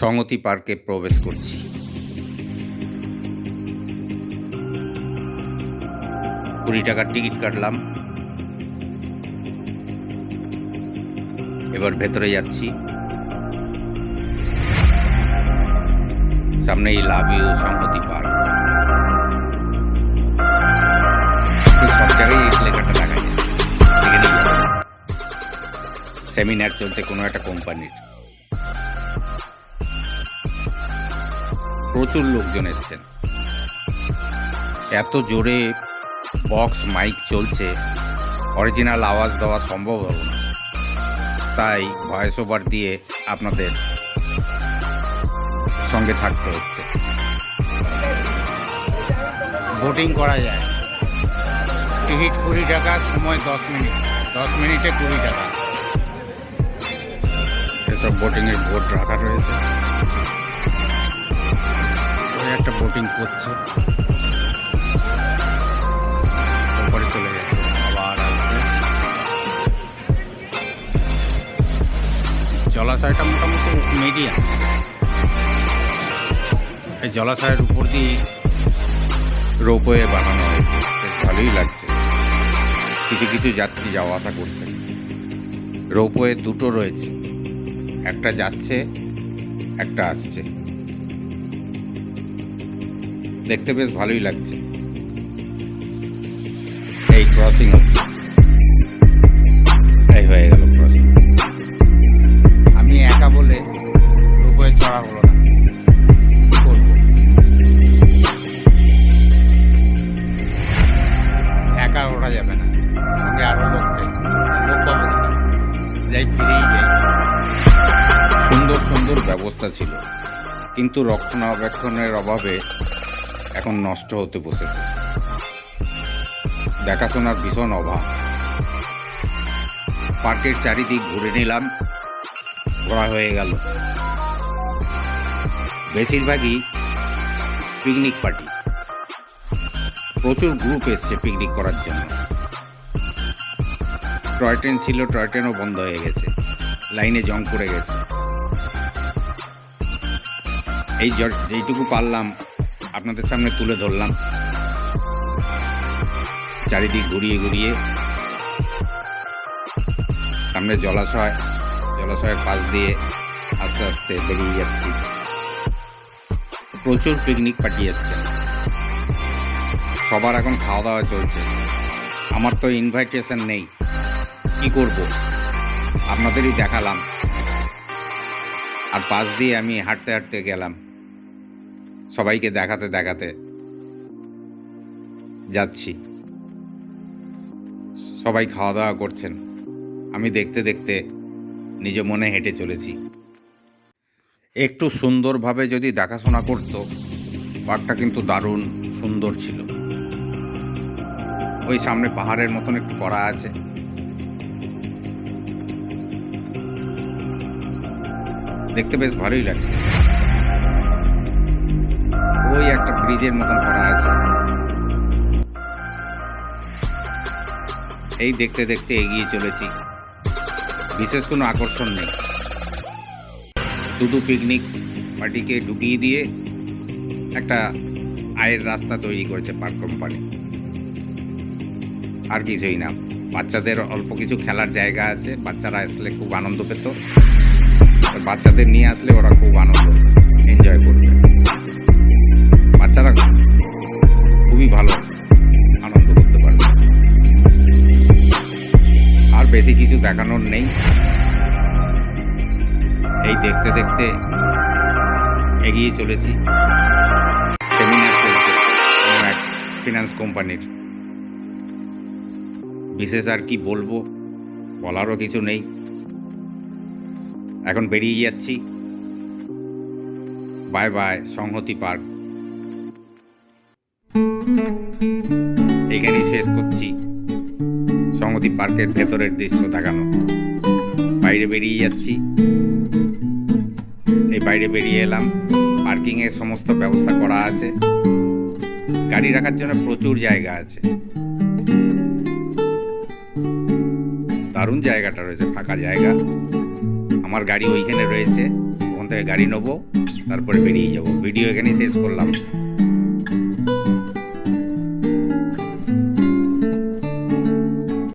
সংহতি পার্কে প্রবেশ করছি। কুড়ি টাকার টিকিট কাটলাম। এবার ভেতরে যাচ্ছি। সামনেই লাভ ইউ সংহতি পার্ক। সব জায়গায় লেখাটা সেমিনার চলছে কোনো একটা কোম্পানির। প্রচুর লোকজন এসছেন। এত জোরে বক্স, মাইক চলছে, অরিজিনাল আওয়াজ দেওয়া সম্ভব হবে না। তাই ভয়েস ওভার দিয়ে আপনাদের সঙ্গে থাকতে হচ্ছে। ভোটিং করা যায়। টিকিট কুড়ি টাকা, সময় দশ মিনিট। দশ মিনিটে কুড়ি টাকা। এসব বোটিংয়ের বোট রাখা রয়েছে। একটা বোটিং করছে। চলে গেছে, আবার জলাশয়টা মোটামুটি মিডিয়াম এই জলাশয়ের উপর দিয়ে রোপওয়ে বানানো হয়েছে। বেশ ভালোই লাগছে। কিছু কিছু যাত্রী যাওয়া আসা করছে। রোপওয়ে দুটো রয়েছে। একটা যাচ্ছে, একটা আসছে। দেখতে বেশ ভালোই লাগছে। এই ক্রসিং হচ্ছে। এই হয়ে গেল ক্রসিং আমি একা বলে রূপয়ে চড়া হলো না। একা ওঠা যাবে না। সঙ্গে আরও লোক চাই। লোক পাবো? যাই ফিরেই যাই। সুন্দর সুন্দর ব্যবস্থা ছিল। কিন্তু রক্ষণাবেক্ষণের অভাবে এখন নষ্ট হতে বসেছে। দেখাশোনার ভীষণ অভাব। পার্কের চারিদিক ঘুরে নিলাম, ঘোরা হয়ে গেল। বেশিরভাগই পিকনিক পার্টি প্রচুর গ্রুপ এসছে পিকনিক করার জন্য। টয় ট্রেন ছিল টয় ট্রেনও বন্ধ হয়ে গেছে। লাইনে জং পড়ে গেছে। এই যেইটুকু পারলাম আপনাদের সামনে তুলে ধরলাম। চারিদিক ঘুরিয়ে ঘুরিয়ে সামনে জলাশয়, জলাশয়ের পাশ দিয়ে আস্তে আস্তে বেরিয়ে যাচ্ছি। প্রচুর পিকনিক পার্টি এসছেন সবার এখন খাওয়া দাওয়া চলছে। আমার তো ইনভাইটেশন নেই। কি করব? আপনাদেরই দেখালাম। আর পাশ দিয়ে আমি হাঁটতে হাঁটতে গেলাম। সবাইকে দেখাতে দেখাতে যাচ্ছি। সবাই খাওয়া দাওয়া করছেন। আমি দেখতে দেখতে নিজ মনে হেঁটে চলেছি। একটু সুন্দরভাবে যদি দেখাশোনা করত, পার্কটা কিন্তু দারুণ সুন্দর ছিল। ওই সামনে পাহাড়ের মতন একটু করা আছে। দেখতে বেশ ভালোই লাগছে। একটা ব্রিজের মতন করা আছে। এই দেখতে দেখতে এগিয়ে চলেছি। বিশেষ কোনো আকর্ষণ নেই। শুধু পিকনিক পার্টিকে ঢুকিয়ে দিয়ে একটা আয়ের রাস্তা তৈরি করেছে পার্ক কোম্পানি আর কিছুই না। বাচ্চাদের অল্প কিছু খেলার জায়গা আছে। বাচ্চারা আসলে খুব আনন্দ পেত। বাচ্চাদের নিয়ে আসলে ওরা খুব আনন্দ এনজয় করবে এই দেখতে দেখতে এগিয়ে চলেছি। সেমিনার চলছে এক ফিনান্স কোম্পানির বিশেষ আর কি বলব, বলারও কিছু নেই। এখন বেরিয়ে যাচ্ছি। Bye bye Sanghati park. এখানেই শেষ করছি। সংহতি পার্কের ভেতরের দৃশ্য দেখানো। বাইরে বেরিয়ে যাচ্ছি। এই বাইরে বেরিয়ে এলাম। পার্কিংয়ের সমস্ত ব্যবস্থা করা আছে। গাড়ি রাখার জন্য প্রচুর জায়গা আছে। দারুণ জায়গাটা রয়েছে, ফাঁকা জায়গা। আমার গাড়ি ওইখানে রয়েছে। ওখান থেকে গাড়ি নেব, তারপরে বেরিয়ে যাব। ভিডিও এখানেই শেষ করলাম।